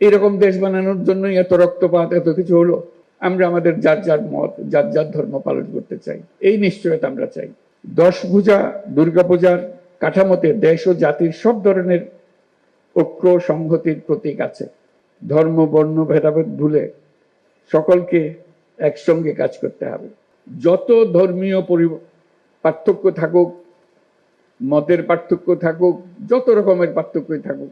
এরকম দেশ বানানোর জন্যই এত রক্তপাত, এত কিছু হলো। আমরা আমাদের যার যার মত, যার যার ধর্ম পালন করতে চাই। এই নিশ্চয়তা আমরা চাই। দশ পূজা দুর্গাপূজার কাঠামোতে দেশ ও জাতির সব ধরনের ঐক্য সংহতির প্রতীক আছে। ধর্ম, বর্ণ, ভেদাভেদ ভুলে সকলকে একসঙ্গে কাজ করতে হবে। যত ধর্মীয় পরি- পার্থক্য থাকুক, মতের পার্থক্য থাকুক, যত রকমের পার্থক্যই থাকুক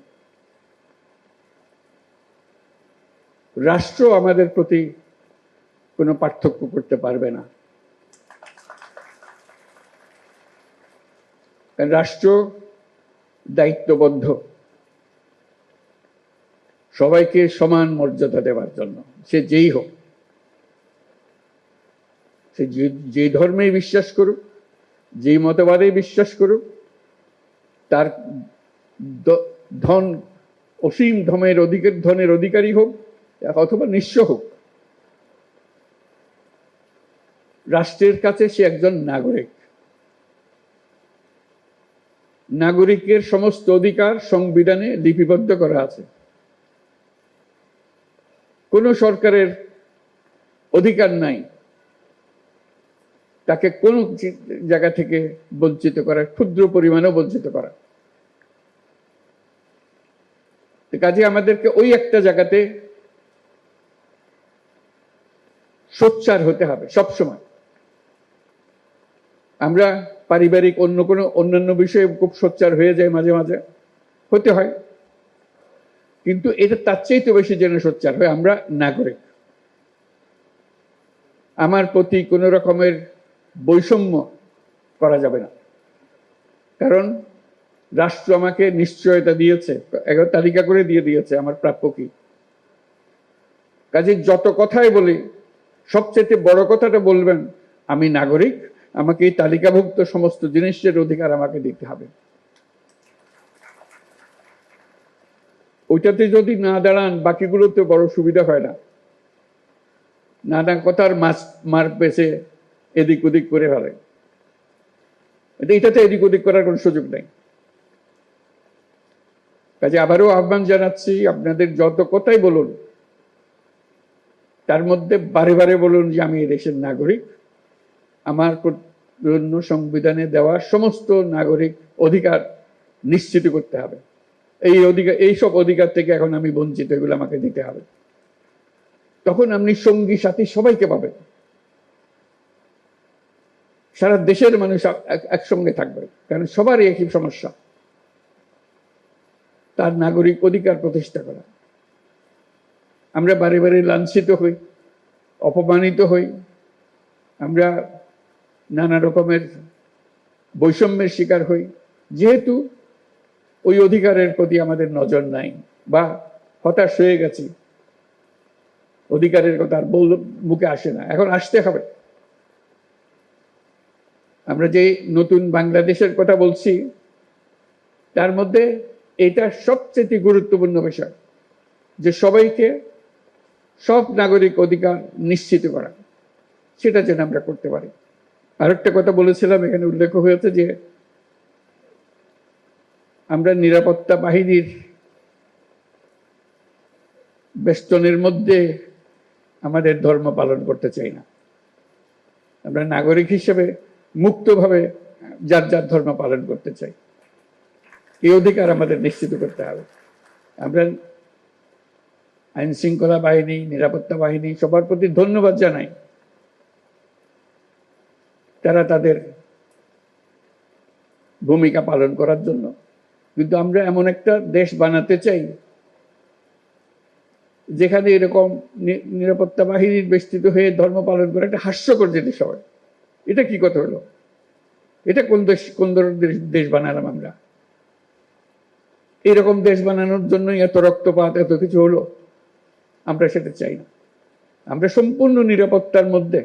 রাষ্ট্র আমাদের প্রতি কোনো পার্থক্য করতে পারবে না। রাষ্ট্র দায়িত্ববদ্ধ। সবাইকে সমান মর্যাদা দেওয়ার জন্য, সে যেই হোক। সে যে- যে ধর্মেই বিশ্বাস করুক যেই মতবাদেই বিশ্বাস করুক, তার ধন, অসীম ধমের অধিকার ধনের অধিকারী হোক অথবা নিঃস্ব হোক। রাষ্ট্রের কাছে সে একজন নাগরিক। নাগরিকের সমস্ত অধিকার সংবিধানে লিপিবদ্ধ করা আছে। কোনো সরকারের অধিকার নাই। তাকে কোনো জায়গা থেকে বঞ্চিত করা ক্ষুদ্র পরিমাণেও বঞ্চিত করা। কাজে আমাদেরকে ওই একটা জায়গাতে সোচ্চার হতে হবে সব সময় আমরা পারিবারিক অন্য কোনো অন্যান্য বিষয়ে খুব সোচ্চার হয়ে যায় মাঝে মাঝে, হতে হয়। কিন্তু এটা তার চাইতে বেশি যেন সোচ্চার হয়, আমরা নাগরিক। আমার প্রতি কোনো রকমের বৈষম্য করা যাবে না। কারণ রাষ্ট্র আমাকে নিশ্চয়তা দিয়েছে তালিকা করে দিয়ে দিয়েছে আমার প্রাপ্য কি। কাজে যত কথাই বলি সবচেয়ে বড় কথাটা বলবেন, আমি নাগরিক, আমাকে এই তালিকাভুক্ত সমস্ত জিনিসের অধিকার আমাকে দিতে হবে। ওইটাতে যদি না দাঁড়ান, বাকিগুলোতে বড় সুবিধা হয় না। নানা কথার মাছ মার পেছে এদিক ওদিক করে ফেলে। এটাতে এদিক ওদিক করার কোনো সুযোগ নেই। কাজে আবারও আহ্বান জানাচ্ছি, আপনাদের যত কথাই বলুন তার মধ্যে বারে বারে বলুন যে আমি দেশের নাগরিক। আমার জন্য সংবিধানে দেওয়া সমস্ত নাগরিক অধিকার নিশ্চিত করতে হবে। এই অধিকার এইসব অধিকার থেকে এখন আমি বঞ্চিত, এগুলো আমাকে দিতে হবে। তখন আপনি সঙ্গী, সাথী সবাইকে পাবেন। সারা দেশের মানুষ এক- একসঙ্গে থাকবে, কারণ সবারই একই সমস্যা। তার নাগরিক অধিকার প্রতিষ্ঠা করা। আমরা বারে বারে লাঞ্ছিত হই, অপমানিত হই, আমরা নানা রকমের বৈষম্যের শিকার হই। যেহেতু ওই অধিকারের প্রতি আমাদের নজর নাই বা হতাশ হয়ে গেছি, অধিকারের কথা আর বল মুখে আসে না। এখন আসতে হবে। আমরা যে নতুন বাংলাদেশের কথা বলছি, তার মধ্যে এটা সবচেয়ে গুরুত্বপূর্ণ বিষয় যে সবাইকে সব নাগরিক অধিকার নিশ্চিত করা। সেটা যেন আমরা করতে পারি। আরেকটা কথা বলেছিলাম, এখানে উল্লেখ হয়েছে যে আমরা নিরাপত্তা বাহিনীর বেষ্টনের মধ্যে আমাদের ধর্ম পালন করতে চাই না। আমরা নাগরিক হিসেবে মুক্তভাবে যার যার ধর্ম পালন করতে চাই। এই অধিকার আমাদের নিশ্চিত করতে হবে। আমরা আইন শৃঙ্খলা বাহিনী, নিরাপত্তা বাহিনী সবার প্রতি ধন্যবাদ জানাই। তারা তাদের ভূমিকা পালন করার জন্য। কিন্তু আমরা এমন একটা দেশ বানাতে চাই, যেখানে এরকম নিরাপত্তা বাহিনীর বেষ্টিত হয়ে ধর্ম পালন করা একটা হাস্যকর জিনিস হয়। এটা কি কথা হলো? এটা কোন দেশ, কোন ধরনের দেশ বানালাম আমরা? এরকম দেশ বানানোর জন্যই এত রক্তপাত, এত কিছু হলো? আমরা সেটা চাই না। আমরা সম্পূর্ণ নিরাপত্তার মধ্যে,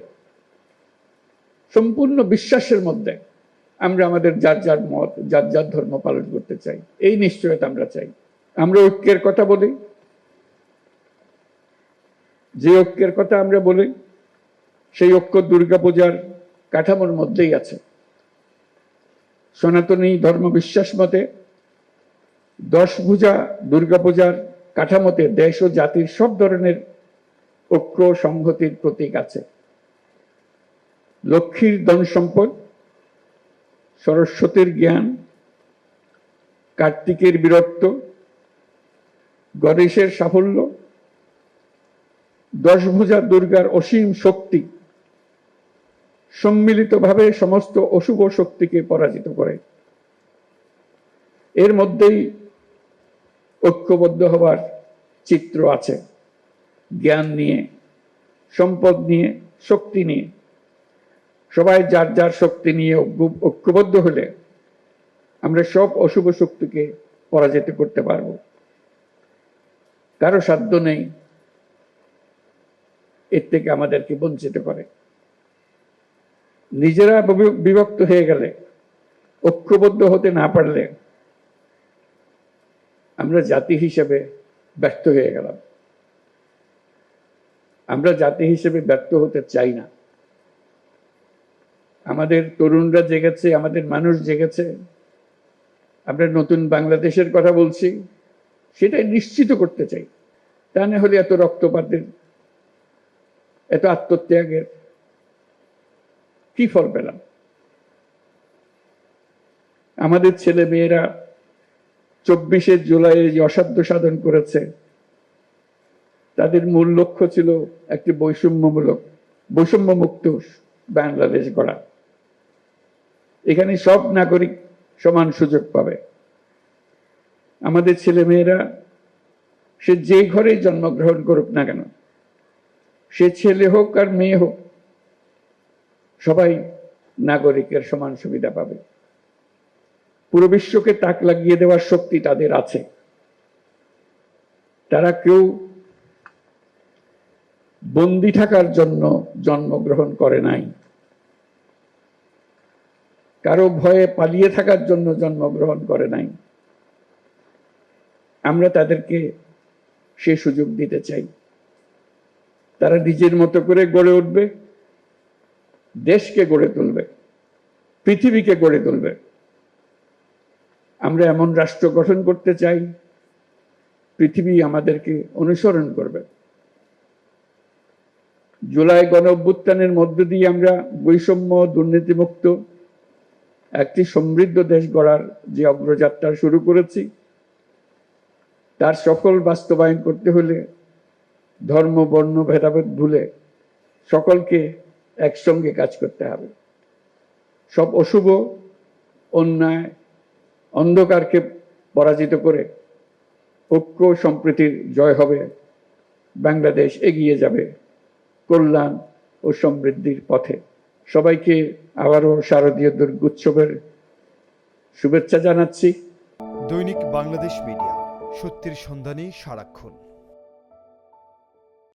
সম্পূর্ণ বিশ্বাসের মধ্যে আমরা আমাদের যার যার মত, যার যার ধর্ম পালন করতে চাই। এই নিশ্চয়তা আমরা চাই। আমরা ঐক্যের কথা বলি। যে ঐক্যের কথা আমরা বলি, সেই ঐক্য দুর্গাপূজার কাঠামোর মধ্যেই আছে। সনাতনী ধর্ম বিশ্বাস মতে দশ পূজা দুর্গাপূজার কাঠামোতে দেশ ও জাতির সব ধরনের ঐক্য সংহতির প্রতীক আছে। লক্ষ্মীর ধন সম্পদ, সরস্বতীর জ্ঞান, কার্তিকের বীরত্ব, গণেশের সাফল্য, দশভুজা দুর্গার অসীম শক্তি সম্মিলিতভাবে সমস্ত অশুভ শক্তিকে পরাজিত করে। এর মধ্যেই ঐক্যবদ্ধ হবার চিত্র আছে। জ্ঞান নিয়ে, সম্পদ নিয়ে, শক্তি নিয়ে। সবাই যার যার শক্তি নিয়ে ঐক্যবদ্ধ হলে আমরা সব অশুভ শক্তিকে পরাজিত করতে পারব। কারও সাধ্য নেই, এর থেকে আমাদেরকে বঞ্চিত করে। নিজেরা বিভ- বিভক্ত হয়ে গেলে, ঐক্যবদ্ধ হতে না পারলে আমরা জাতি হিসেবে ব্যর্থ হয়ে গেলাম। আমরা জাতি হিসেবে ব্যর্থ হতে চাই না। আমাদের তরুণরা জেগেছে, আমাদের মানুষ জেগেছে। আমরা নতুন বাংলাদেশের কথা বলছি, সেটাই নিশ্চিত করতে চাই। তা না হলে এত রক্তপাতের, এত আত্মত্যাগের কি ফল পেলাম? আমাদের ছেলে মেয়েরা চব্বিশে জুলাই যে অসাধ্য সাধন করেছে। তাদের মূল লক্ষ্য ছিল একটি বৈষম্যমূলক বৈষম্য মুক্ত বাংলাদেশ গড়া। এখানে সব নাগরিক সমান সুযোগ পাবে। আমাদের ছেলে মেয়েরা সে যে ঘরেই জন্মগ্রহণ করুক না কেন, সে ছেলে হোক আর মেয়ে হোক, সবাই নাগরিকের সমান সুবিধা পাবে। পুরো বিশ্বকে তাক লাগিয়ে দেওয়ার শক্তি তাদের আছে। তারা কেউ বন্দি থাকার জন্য জন্মগ্রহণ করে নাই। কারও ভয়ে পালিয়ে থাকার জন্য জন্মগ্রহণ করে নাই। আমরা তাদেরকে সে সুযোগ দিতে চাই। তারা নিজের মতো করে গড়ে উঠবে, দেশকে গড়ে তুলবে, পৃথিবীকে গড়ে তুলবে। আমরা এমন রাষ্ট্র গঠন করতে চাই, পৃথিবী আমাদেরকে অনুসরণ করবে। জুলাই গণ অভ্যুত্থানের মধ্য দিয়ে আমরা বৈষম্য, দুর্নীতিমুক্ত, একটি সমৃদ্ধ দেশ গড়ার যে অগ্রযাত্রা শুরু করেছি, তার সকল বাস্তবায়ন করতে হলে ধর্ম, বর্ণ, ভেদাভেদ ভুলে সকলকে একসঙ্গে কাজ করতে হবে। সব অশুভ, অন্যায় অন্ধকারকে পরাজিত করে ঐক্য সম্প্রীতির জয় হবে। বাংলাদেশ এগিয়ে যাবে কল্যাণ ও সমৃদ্ধির পথে। সবাইকে আবারও শারদীয় দুর্গোৎসবের শুভেচ্ছা জানাচ্ছি। দৈনিক বাংলাদেশ মিডিয়া, সত্যের সন্ধানে সারাক্ষণ।